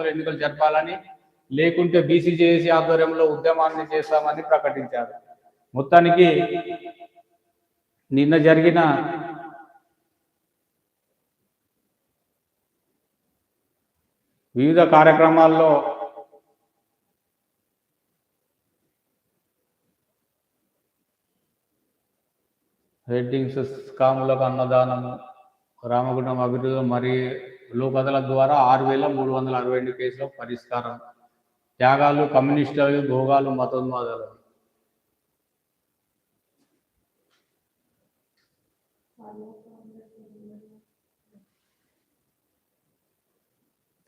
ఎన్నికలు జరపాలని లేకుంటే బీసీజేఏసీ ఆధ్వర్యంలో ఉద్యమాన్ని చేస్తామని ప్రకటించారు. మొత్తానికి నిన్న జరిగిన వివిధ కార్యక్రమాల్లో హెడ్డింగ్స్ స్కాములకు అన్నదానము రామగుండం అభివృద్ధి మరియు కథల ద్వారా ఆరు వేల మూడు వందల అరవై రెండు కేసుల పరిష్కారం. త్యాగాలు కమ్యూనిస్టులు భోగాలు మతోన్మాదాలు.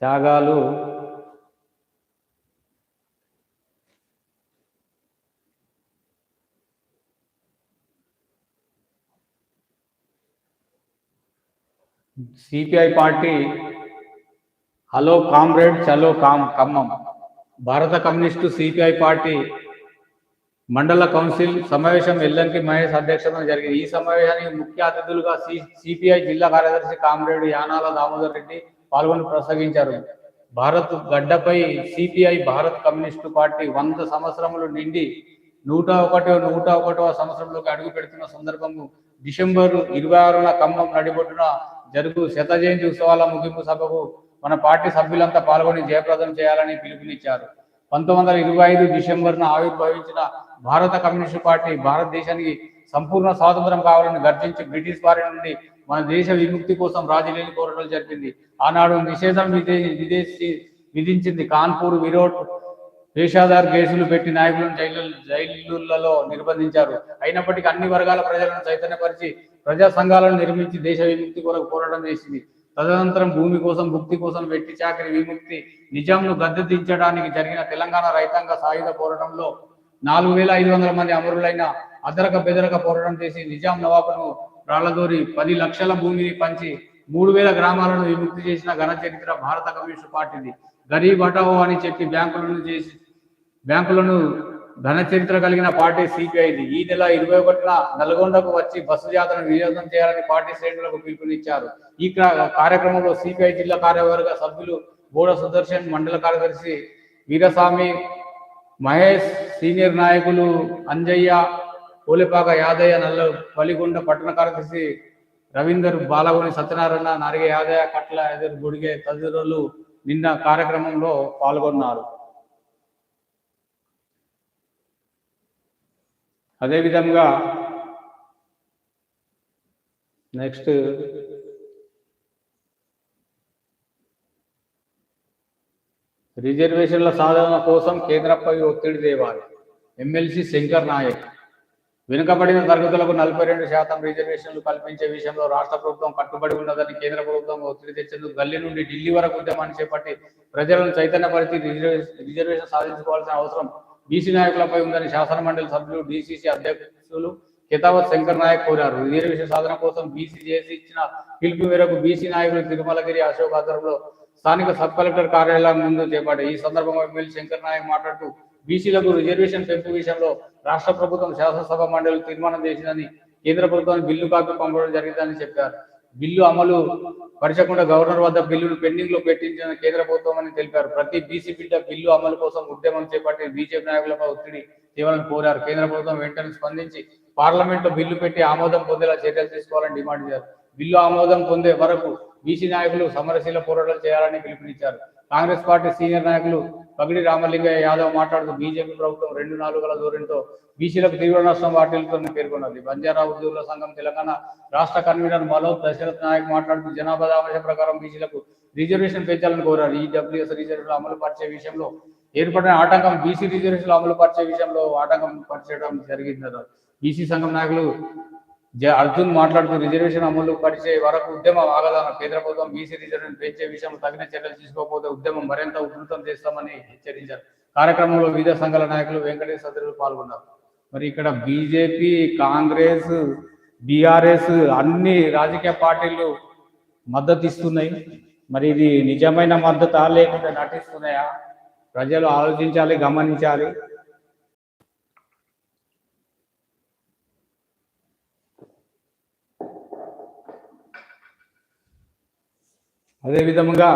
త్యాగాలు సిపిఐ పార్టీ హలో కామ్రేడ్ చలో కామ్ ఖమ్మం. భారత కమ్యూనిస్టు సిపిఐ పార్టీ మండల కౌన్సిల్ సమావేశం ఎల్లంకి మహేష్ అధ్యక్షతన జరిగింది. ఈ సమావేశానికి ముఖ్య అతిథులుగా సి సిపిఐ జిల్లా కార్యదర్శి కామ్రేడ్ యానాల దామోదర్ రెడ్డి పాల్గొని ప్రసంగించారు. భారత్ గడ్డపై సిపిఐ భారత్ కమ్యూనిస్టు పార్టీ వంద సంవత్సరములు నిండి నూట ఒకటో నూట ఒకటవ సంవత్సరంలోకి అడుగు పెడుతున్న సందర్భము డిసెంబర్ ఇరవై ఆరున ఖమ్మం నడిబొట్టున జరుగు శత జయంతి ఉత్సవాల ముగింపు సభకు మన పార్టీ సభ్యులంతా పాల్గొని జయప్రదం చేయాలని పిలుపునిచ్చారు. పంతొమ్మిది వందల ఇరవై ఐదు డిసెంబర్ను ఆవిర్భవించిన భారత కమ్యూనిస్టు పార్టీ భారతదేశానికి సంపూర్ణ స్వాతంత్రం కావాలని గర్జించి బ్రిటిష్ వారి నుండి మన దేశ విముక్తి కోసం రాజీలేని పోరాటాలు జరిపింది. ఆనాడు నిషేధం విధి విధించింది కాన్పూర్ విరోట్ పేషాదార్ కేసులు పెట్టి నాయకులను జైలు జైలులలో నిర్బంధించారు. అయినప్పటికీ అన్ని వర్గాల ప్రజలను చైతన్యపరిచి ప్రజా సంఘాలను నిర్మించి దేశ విముక్తి కొరకు పోరాటం చేసింది. తదనంతరం భూమి కోసం భుక్తి కోసం వెట్టి చాకరి విముక్తి నిజాంను గద్దె దించడానికి జరిగిన తెలంగాణ రైతాంగ సాయుధ పోరాటంలో నాలుగు వేల ఐదు వందల మంది అమరులైన అదరక బెదరక పోరాటం చేసి నిజాం నవాబును రాళ్ళదోరి పది లక్షల భూమిని పంచి మూడు వేల గ్రామాలను విముక్తి చేసిన ఘన చరిత్ర భారత కమ్యూనిస్టు పార్టీది. గరీబ్ హటావో అని చెప్పి బ్యాంకులను చేసి బ్యాంకులను ఘన చరిత్ర కలిగిన పార్టీ సిపిఐది ఈ నెల ఇరవై ఒకటిన నల్గొండకు వచ్చి బస్సు జాతరను వినియోగం చేయాలని పార్టీ శ్రేణులకు పిలుపునిచ్చారు. ఈ కార్యక్రమంలో సిపిఐ జిల్లా కార్యవర్గ సభ్యులు బోడ సుదర్శన్ మండల కార్యదర్శి వీరస్వామి మహేష్ సీనియర్ నాయకులు అంజయ్య పోలిపాక యాదయ్య నల్ల పలిగొండ పట్టణ కార్యదర్శి రవీందర్ బాలగోని సత్యనారాయణ నారిగ యాదయ్య కట్ల ఎదురు గుడిగే తదితరులు నిన్న కార్యక్రమంలో పాల్గొన్నారు. అదేవిధంగా నెక్స్ట్ రిజర్వేషన్ల సాధన కోసం కేంద్రంపై ఒత్తిడి తేవాలి. ఎమ్మెల్సీ శంకర్ నాయక్. వెనుకబడిన తరగతులకు నలభై రెండు శాతం రిజర్వేషన్లు కల్పించే విషయంలో రాష్ట్ర ప్రభుత్వం కట్టుబడి ఉన్నదని కేంద్ర ప్రభుత్వం ఒత్తిడి తెచ్చేందుకు గల్లీ నుండి ఢిల్లీ వరకు ఉద్యమాన్ని చేపట్టి ప్రజలను చైతన్యపరిచి రిజర్వేషన్ రిజర్వేషన్ సాధించుకోవాల్సిన అవసరం బీసీ నాయకులపై ఉందని శాసన మండలి సభ్యులు డిసిసి అధ్యక్షులు కితావత్ శంకర్ నాయక్ కోరారు. రిజర్వేషన్ సాధన కోసం బీసీ చేసి ఇచ్చిన పిలుపు మేరకు బీసీ నాయకులు తిరుమలగిరి అశోక్ ఆధ్వర్యంలో స్థానిక సబ్ కలెక్టర్ కార్యాలయం ముందు చేపట్టారు. ఈ సందర్భంగా ఎమ్మెల్యే శంకర్ నాయక్ మాట్లాడుతూ బీసీలకు రిజర్వేషన్ పెంపు విషయంలో రాష్ట్ర ప్రభుత్వం శాసనసభ మండలి తీర్మానం చేసిందని కేంద్ర ప్రభుత్వానికి బిల్లు కాపీ పంపడం జరిగిందని చెప్పారు. బిల్లు అమలు పరచకుండా గవర్నర్ వద్ద బిల్లును పెండింగ్లో పెట్టించిన కేంద్ర ప్రభుత్వం అని తెలిపారు. ప్రతి బీసీ బిడ్డ బిల్లు అమలు కోసం ఉద్యమం చేపట్టి బీజేపీ నాయకులపై ఒత్తిడి తేవాలని కోరారు. కేంద్ర ప్రభుత్వం వెంటనే స్పందించి పార్లమెంట్లో బిల్లు పెట్టి ఆమోదం పొందేలా చర్యలు తీసుకోవాలని డిమాండ్ చేశారు. బిల్లు ఆమోదం పొందే వరకు బీసీ నాయకులు సమరశీల పోరాటాలు చేయాలని పిలుపునిచ్చారు. కాంగ్రెస్ పార్టీ సీనియర్ నాయకులు పగిడి రామలింగయ్య యాదవ్ మాట్లాడుతూ బీజేపీ ప్రభుత్వం రెండు నాలుగుల ధోరణితో బీసీలకు తీవ్ర నష్టం వాటిల్తుందని పేర్కొన్నది. బంజారా ఉద్యోగుల సంఘం తెలంగాణ రాష్ట్ర కన్వీనర్ మలో దశరథ్ నాయక్ మాట్లాడుతూ జనాభా దామాష ప్రకారం బీసీలకు రిజర్వేషన్ పెంచాలని కోరారు. ఈ రిజర్వేషన్ అమలు పరిచే విషయంలో ఏర్పడిన ఆటంకం బీసీ రిజర్వేషన్లు అమలు పరిచే విషయంలో ఆటంకం పరిచడం జరిగిందన్నారు. బీసీ సంఘం నాయకులు అర్జున్ మాట్లాడుతూ రిజర్వేషన్ అమలు పరిచే వరకు ఉద్యమం ఆగదాన కేంద్ర ప్రభుత్వం బీసీ రిజర్వేషన్ పెంచే విషయంలో తగిన చర్యలు తీసుకోకపోతే ఉద్యమం మరింత ఉధృతం చేస్తామని హెచ్చరించారు. కార్యక్రమంలో వివిధ సంఘాల నాయకులు వెంకటేశ్వర సదరులు పాల్గొన్నారు. మరి ఇక్కడ బీజేపీ కాంగ్రెస్ బీఆర్ఎస్ అన్ని రాజకీయ పార్టీలు మద్దతు ఇస్తున్నాయి మరి ఇది నిజమైన మద్దతు లేకుండా నటిస్తున్నాయా? ప్రజలు ఆలోచించాలి గమనించాలి. అదే విధముగా